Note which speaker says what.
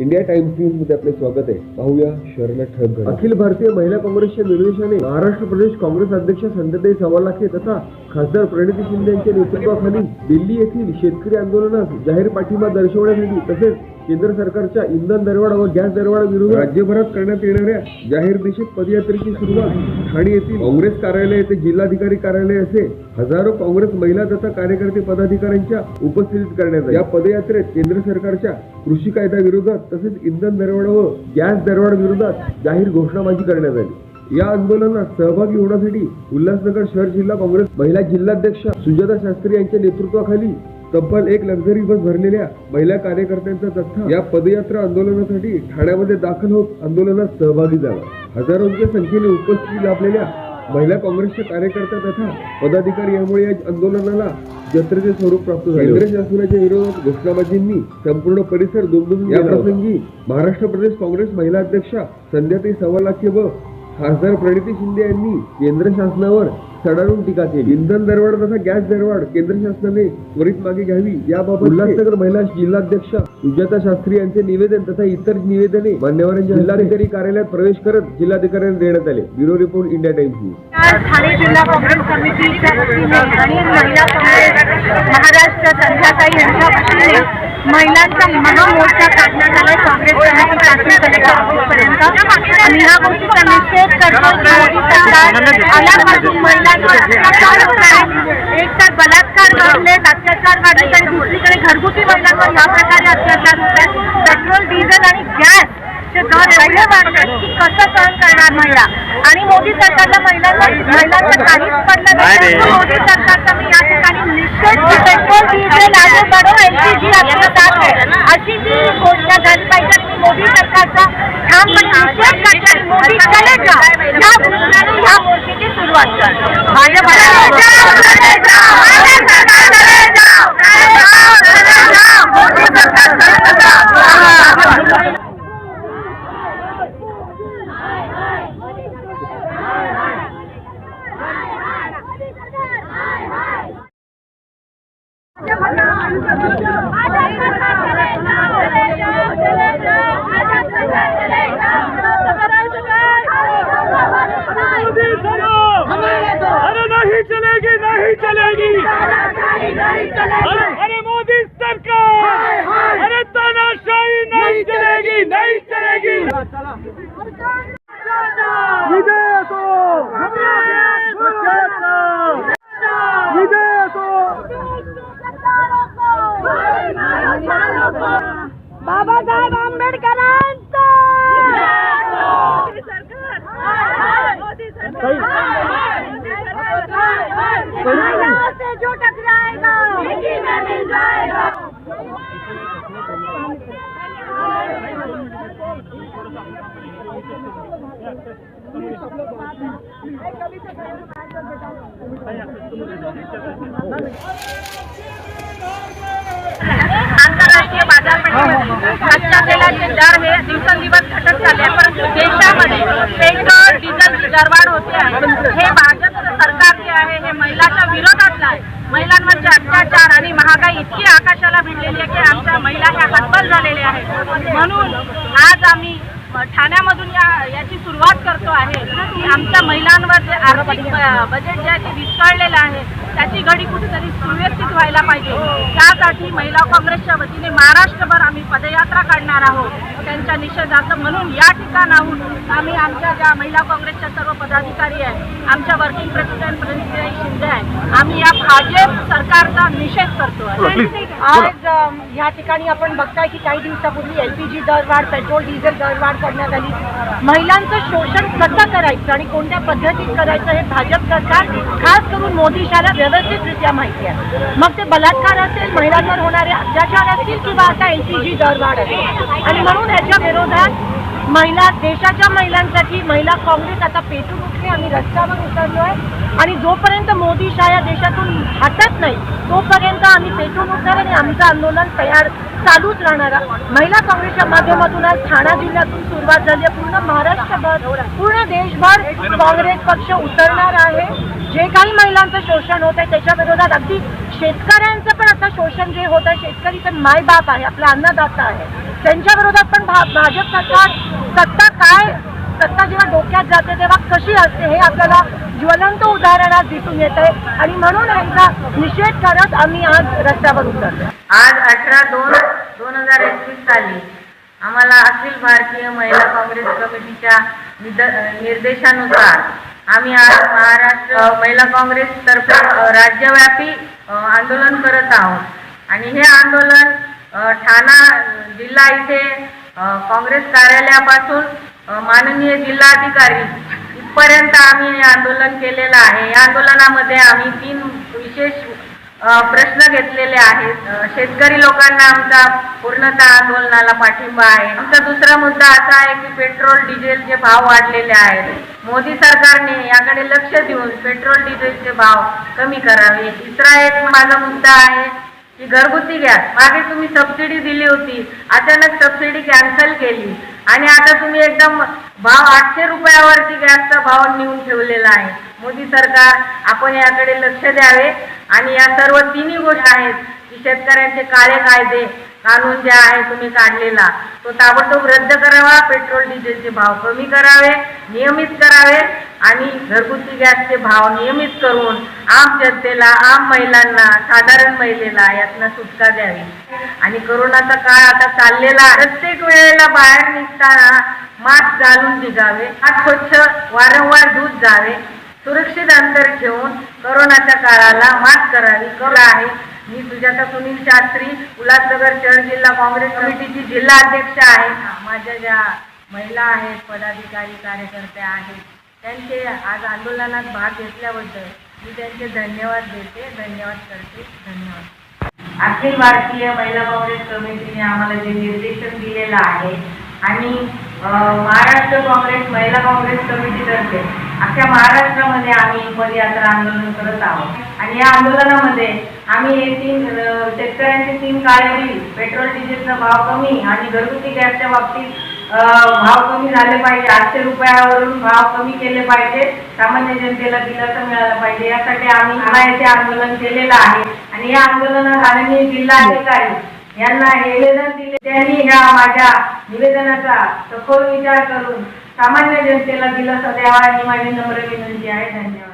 Speaker 1: India times न्यूजमध्ये आपले स्वागत आहे. पाहूया शहराला ठळक अखिल भारतीय महिला काँग्रेसच्या निर्देशाने महाराष्ट्र प्रदेश काँग्रेस अध्यक्ष संध्याताई सवालाखे तथा खासदार प्रणिती शिंदे यांच्या नेतृत्वाखाली दिल्ली येथील शेतकरी आंदोलनास जाहीर पाठिंबा दर्शवण्यासाठी तसेच केंद्र सरकारच्या इंधन दरवाढ व गॅस दरवाढ विरोधात राज्यभरात करण्यात येणाऱ्या जाहीर निषेध पदयात्रेची सुरुवात ठाणे येथील काँग्रेस कार्यालय येथे जिल्हाधिकारी कार्यालय असे हजारो काँग्रेस महिला तथा कार्यकर्ते पदाधिकाऱ्यांच्या उपस्थितीत करण्यात या पदयात्रेत केंद्र सरकारच्या कृषी कायदा विरोधात तसेच इंधन दरवाढ व गॅस दरवाढ विरोधात जाहीर घोषणाबाजी करण्यात आली. या आंदोलनात सहभागी होण्यासाठी उल्हासनगर शहर जिल्हा काँग्रेस महिला जिल्हाध्यक्षा सुजाता शास्त्री यांच्या नेतृत्वाखाली तब्बल एक लक्झरी बस भरलेल्या महिला कार्यकर्त्यांचा जथ्था या पदयात्रा आंदोलनासाठी ठाण्यामध्ये दाखल होत आंदोलनात सहभागी झाला. हजारोंच्या संख्येने उपस्थिती लाभलेल्या महिला काँग्रेसच्या कार्यकर्त्या तथा पदाधिकारी यामुळे या आंदोलनाला जत्रेचे स्वरूप प्राप्त झाले. केंद्र शासनाच्या विरोधात घोषणाबाजींनी संपूर्ण परिसर दुमदुम या प्रसंगी महाराष्ट्र प्रदेश काँग्रेस महिला अध्यक्षा संध्याताई सवालाखे व खासदार प्रणिती शिंदे यांनी केंद्र शासनावर सडारून टीका केली. इंधन दरवाढ तथा गॅस दरवाढ केंद्र शासनाने त्वरित मागे घ्यावी. याबाबत उल्हासनगर महिला जिल्हाध्यक्षा सुजाता शास्त्री यांचे निवेदन तथा इतर निवेदने मान्यवरांच्या जिल्हाधिकारी कार्यालयात प्रवेश करत जिल्हाधिकाऱ्यांना देण्यात आले. Bureau report India Times news.
Speaker 2: Thane जिल्हा काँग्रेस समितीच्या महाराष्ट्र संध्याताई यांच्या वतीने महिलांचा महामोर्चा काढण्यात आलाय काँग्रेस समितीपासून कलेक्टर ऑफिसपर्यंत आणि ह्या गोष्टीचा निषेध करतो की मोदी सरकार आल्यापासून महिलांवर अत्याचार होत आहे. एक तर बलात्कार वाढलेत अत्याचार वाढलेत आणि दुसरीकडे घरगुती महिलांवर ह्या प्रकारे अत्याचार होत आहेत. पेट्रोल डिझेल आणि गॅस चे दर एवढे वाढलेत की कसं सहन करणार महिला? आणि मोदी सरकारला महिलांना महिलांचं काहीच पडलं नाही. मोदी सरकारचा मी या ठिकाणी निषेध की पेट्रोल डिझेल आगे बढो एलपीजी आपल्या साथ आहे. अशी जी घोषणा झाली पाहिजे आणि मोदी सरकारचा ठामपणे निषेध करते आणि मोदी चले जा या घोषणाने या मोर्चेची सुरुवात करतो भाजप
Speaker 3: चलेगी नहीं चलेगी। अरे अरे मोदी सरकार अरे तानाशाही नहीं चलेगी नहीं चलेगी।
Speaker 2: से जो टकराएगा मिल जाएगा आंतरराष्ट्रीय बाजारपेठेमध्ये कच्च्या तेलाचे दर हे दिवसेंदिवस घटत चालले परंतु देशामध्ये पेट्रोल डिझेलची दरवाढ होते आहे. हे भाजप सरकार जे आहे हे महिलाच्या विरोधातलं आहे. महिलांवरचे अत्याचार आणि महागाई इतकी आकाशाला भिडलेली आहे की आमच्या महिला ह्या हतबल झालेल्या आहेत. म्हणून आज आम्ही ठाण्यामधून या याची सुरुवात करतो आहे. की आमच्या महिलांवर जे आर्थिक बजेट जे आहे ते विस्कळलेलं आहे त्याची घडी कुठेतरी सुव्यवस्थित व्हायला पाहिजे. त्यासाठी महिला काँग्रेसच्या वतीने महाराष्ट्रभर आम्ही पदयात्रा काढणार आहोत. त्यांच्या निषेधार्थ म्हणून या ठिकाणाहून आम्ही आमच्या ज्या महिला काँग्रेसच्या सर्व पदाधिकारी आहेत आमच्या वर्किंग प्रेसिडेंट प्रणितीताई शिंदे आहे आम्ही या भाजप सरकारचा निषेध करतो आहे. आज या ठिकाणी आपण बघताय की काही दिवसापूर्वी एलपीजी दरवाढ पेट्रोल डिझेल दरवाढ करण्यात आली. महिलांचं शोषण कसं करायचं आणि कोणत्या पद्धतीत करायचं हे भाजप सरकार खास करून मोदी शाला व्यवस्थितरित्या माहिती आहे. मग ते बलात्कार असेल महिलांवर होणारे अत्याचार असतील किंवा आता एलपीजी दरवाढ असेल. आणि म्हणून याच्या विरोधात महिला देशाच्या महिलांसाठी महिला काँग्रेस आता पेटून उठली आम्ही रस्त्यावर उतरलो आहे आणि जोपर्यंत मोदी शाह या देशातून हटत नाही तोपर्यंत आम्ही पेटून उठणार आणि आमचं आंदोलन तयार चालूच राहणारा महिला काँग्रेसच्या माध्यमातून आज ठाणा जिल्ह्यातून सुरुवात झाली आहे. पूर्ण महाराष्ट्रभर पूर्ण देशभर काँग्रेस पक्ष उतरणार आहे. जे काही महिलांचं शोषण होत आहे त्याच्या विरोधात अगदी शेतकऱ्यांचं पण आता शोषण जे होत आहे शेतकरी तर मायबाप आहे आपला अन्नदाता आहे. त्यांच्या विरोधात पण भा भाजप सरकार सत्ता काय सत्ता जेव्हा डोक्यात जाते तेव्हा कशी असते हे आपल्याला ज्वलंत उदाहरणात दिसून येत आहे आणि म्हणून यांचा निषेध करत आम्ही आज रस्त्यावर उतरलो
Speaker 4: आज अठरा दोन दोन हजार एकवीस साली आम्हाला अखिल भारतीय महिला काँग्रेस कमिटीच्या निद- निर्देशानुसार आम्ही आज महाराष्ट्र महिला काँग्रेस तर्फे राज्यव्यापी आंदोलन करत आहोत. आणि हे आंदोलन ठाणा जिल्हा इथे काँग्रेस कार्यालयापासून माननीय जिल्हाधिकारी इथपर्यंत आम्ही हे आंदोलन केलेलं आहे. या आंदोलनामध्ये आम्ही तीन विशेष प्रश्न घेतलेले आहेत. शेतकरी लोकांना आमचा पूर्णतः आंदोलनाला पाठिंबा आहे. आमचा दुसरा मुद्दा असा आहे की पेट्रोल डिझेलचे भाव वाढलेले आहेत. मोदी सरकारने याकडे लक्ष देऊन पेट्रोल डिझेलचे भाव कमी करावे. तिसरा एक माझा मुद्दा आहे की घरगुती गॅस. मागे तुम्ही सबसिडी दिली होती. अचानक सबसिडी कॅन्सल केली. आणि आता तुम्ही एकदम भाव आठशे रुपयावरती गॅसचा भाव नेऊन ठेवलेला आहे. मोदी सरकार आपण याकडे लक्ष द्यावे. आणि या सर्व तिन्ही गोष्टी आहेत की शेतकऱ्यांचे काळे कायदे घालून जे आहे तुम्ही काढलेला. तो ताबडतोब रद्द करावा पेट्रोल डिझेलचे भाव कमी करावे नियमित करावे आणि घरगुती गॅसचे भाव नियमित करून आम जनतेला आम महिलांना साधारण महिलेला यातनं सुटका द्यावी. आणि करोनाचा काळ आता चाललेला प्रत्येक वेळेला बाहेर निघताना मास्क घालून निघावे हात स्वच्छ वारंवार धुत जावे सुरक्षित अंतर ठेवून करोनाच्या काळाला मात करावी कला आहे. मी सुजाता सुनील शास्त्री उल्हासनगर शहर जिल्हा काँग्रेस कमिटीची जिल्हा अध्यक्ष आहे. माझ्या ज्या महिला आहेत पदाधिकारी कार्यकर्त्या आहेत त्यांचे आज आंदोलनात भाग घेतल्याबद्दल मी त्यांचे धन्यवाद देते. धन्यवाद करते. धन्यवाद. अखिल भारतीय महिला काँग्रेस कमिटीने आम्हाला जे निर्देशन दिलेलं आहे आणि महाराष्ट्र काँग्रेस महिला काँग्रेस कमिटीतर्फे अख्ख्या महाराष्ट्रामध्ये आम्ही पदयात्रा आंदोलन करत आहोत. आणि या आंदोलनामध्ये आम्ही हे तीन शेतकऱ्यांचे तीन काळे पेट्रोल डिझेलचा भाव कमी आणि घरगुती गॅसच्या बाबतीत भाव कमी झाले पाहिजे. आठशे रुपयावरून भाव कमी केले पाहिजे. सामान्य जनतेला दिलासा मिळाला पाहिजे. यासाठी आम्ही पुन्हा येथे आंदोलन केलेलं आहे. आणि या आंदोलनात आदरणीय जिल्हाधिकारी यांना निवेदन दिले. त्यांनी ह्या माझ्या निवेदनाचा सखोल विचार करून सामान्य जनतेला दिलासा द्यावा ही माझी नम्र विनंती आहे. धन्यवाद.